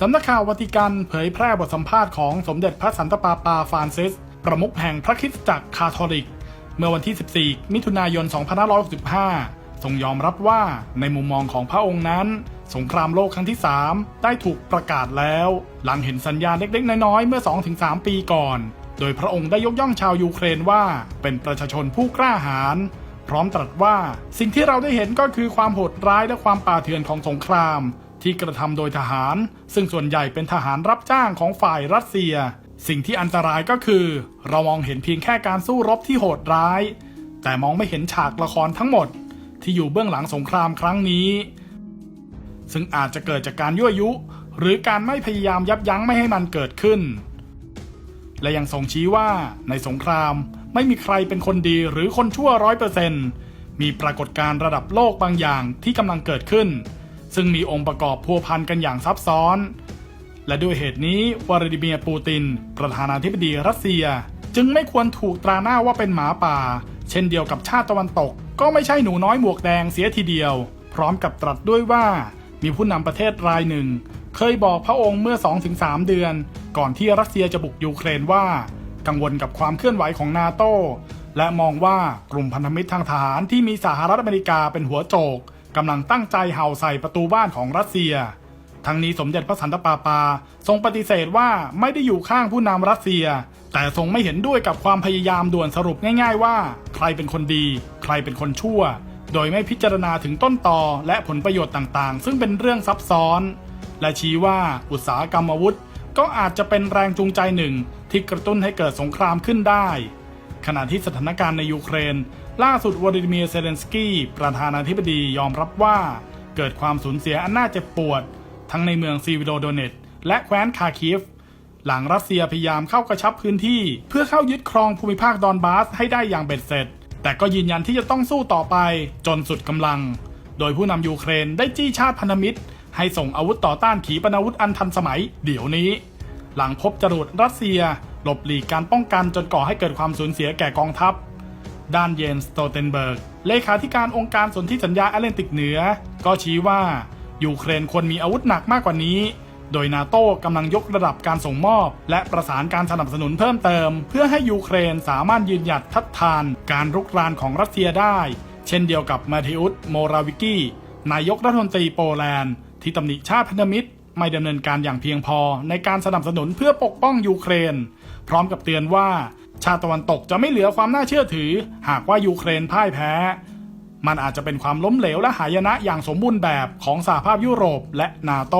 สำนักข่าววัติกันเผยแพร่บทสัมภาษณ์ของสมเด็จพระสันตะปาปาฟรานซิส ประมุขแห่งพระคริสตจักรคาทอลิก เมื่อวันที่ 14 มิถุนายน 2565 ทรงยอมรับว่าในมุมมองของพระองค์นั้น สงครามโลกครั้งที่ 3 ได้ถูกประกาศแล้ว หลังเห็นสัญญาณเล็กๆ น้อยๆ เมื่อ 2-3 ปีก่อน โดยพระองค์ได้ยกย่องชาวยูเครนว่าเป็นประชาชนผู้กล้าหาญพร้อมตรัสว่าสิ่งที่เราได้เห็นก็คือความโหดร้ายและความป่าเถื่อนของสงคราม ที่กระทำโดยทหาร ซึ่งส่วนใหญ่เป็นทหารรับจ้างของฝ่ายรัสเซีย สิ่งที่อันตรายก็คือ เรามองเห็นเพียงแค่การสู้รบที่โหดร้าย แต่มองไม่เห็นฉากละครทั้งหมด ที่อยู่เบื้องหลังสงครามครั้งนี้ ซึ่งอาจจะเกิดจากการยั่วยุ หรือการไม่พยายามยับยั้งไม่ให้มันเกิดขึ้น และยังทรงชี้ว่าในสงครามไม่มีใครเป็นคนดีหรือคนชั่วร้อยเปอร์เซนมีปรากฏการณ์ระดับโลกบางอย่างที่กำลังเกิดขึ้น ซึ่งมีองค์ประกอบพัวพันกันอย่างซับซ้อน และด้วยเหตุนี้วลาดิเมียร์ปูติน ประธานาธิบดีรัสเซีย จึงไม่ควรถูกตราหน้าว่าเป็นหมาป่า เช่นเดียวกับชาติตะวันตก ก็ไม่ใช่หนูน้อยหมวกแดงเสียทีเดียว พร้อมกับตรัสด้วยว่ามีผู้นำประเทศรายหนึ่ง เคยบอกพระองค์เมื่อ 2-3 เดือน ก่อนที่รัสเซียจะบุกยูเครนว่า กังวลกับความเคลื่อนไหวของนาโตและมองว่ากลุ่มพันธมิตรทางทหารที่มีสหรัฐอเมริกาเป็นหัวโจก กำลังตั้งใจเห่าใส่ประตูบ้านของรัสเซีย ทั้งนี้สมเด็จพระสันตะปาปา ทรงปฏิเสธว่าไม่ได้อยู่ข้างผู้นำรัสเซีย แต่ทรงไม่เห็นด้วยกับความพยายามด่วนสรุปง่ายๆว่า ใครเป็นคนดี ใครเป็นคนชั่ว โดยไม่พิจารณาถึงต้นตอและผลประโยชน์ต่างๆ ซึ่งเป็นเรื่องซับซ้อน และชี้ว่าอุตสาหกรรมอาวุธ ก็อาจจะเป็นแรงจูงใจหนึ่งที่กระตุ้นให้เกิดสงครามขึ้นได้ ขณะที่สถานการณ์ในยูเครน ล่าสุดวลาดิเมียร์เซเลนสกี้ประธานาธิบดียอมรับว่า เกิดความสูญเสียอันน่าเจ็บปวด ทั้งในเมืองซีวิโดโดเนตและแคว้นคาคิฟ หลังรัสเซียพยายามเข้ากระชับพื้นที่ เพื่อเข้ายึดครองภูมิภาคดอนบาสให้ได้อย่างเบ็ดเสร็จ แต่ก็ยืนยันที่จะต้องสู้ต่อไปจนสุดกำลัง โดยผู้นำยูเครนได้จี้ชาติพันธมิตร ให้ส่งอาวุธต่อต้านขีปนาวุธอันทันสมัย เดี๋ยวนี้ หลังพบจรวดรัสเซีย หลบหลีกการป้องกันจนก่อให้เกิดความสูญเสียแก่กองทัพ ด้านเยนสโตเทนเบิร์ก เลขาธิการองค์การสนธิสัญญาแอตแลนติกเหนือ ก็ชี้ว่ายูเครนควรมีอาวุธหนักมากกว่านี้ โดยนาโต้กำลังยกระดับการส่งมอบ และประสานการสนับสนุนเพิ่มเติม เพื่อให้ยูเครนสามารถยืนหยัดทัดทาน การรุกรานของรัสเซียได้ เช่นเดียวกับมาเทอุสโมราวิกี้นายกรัฐมนตรีโปแลนด์ที่ตำหนิชาติพันธมิตร ไม่ดำเนินการอย่างเพียงพอในการสนับสนุนเพื่อปกป้องยูเครน พร้อมกับเตือนว่า ชาติตะวันตกจะไม่เหลือความน่าเชื่อถือ หากว่ายูเครนพ่ายแพ้ มันอาจจะเป็นความล้มเหลวและหายนะอย่างสมบูรณ์แบบของสหภาพยุโรปและนาโต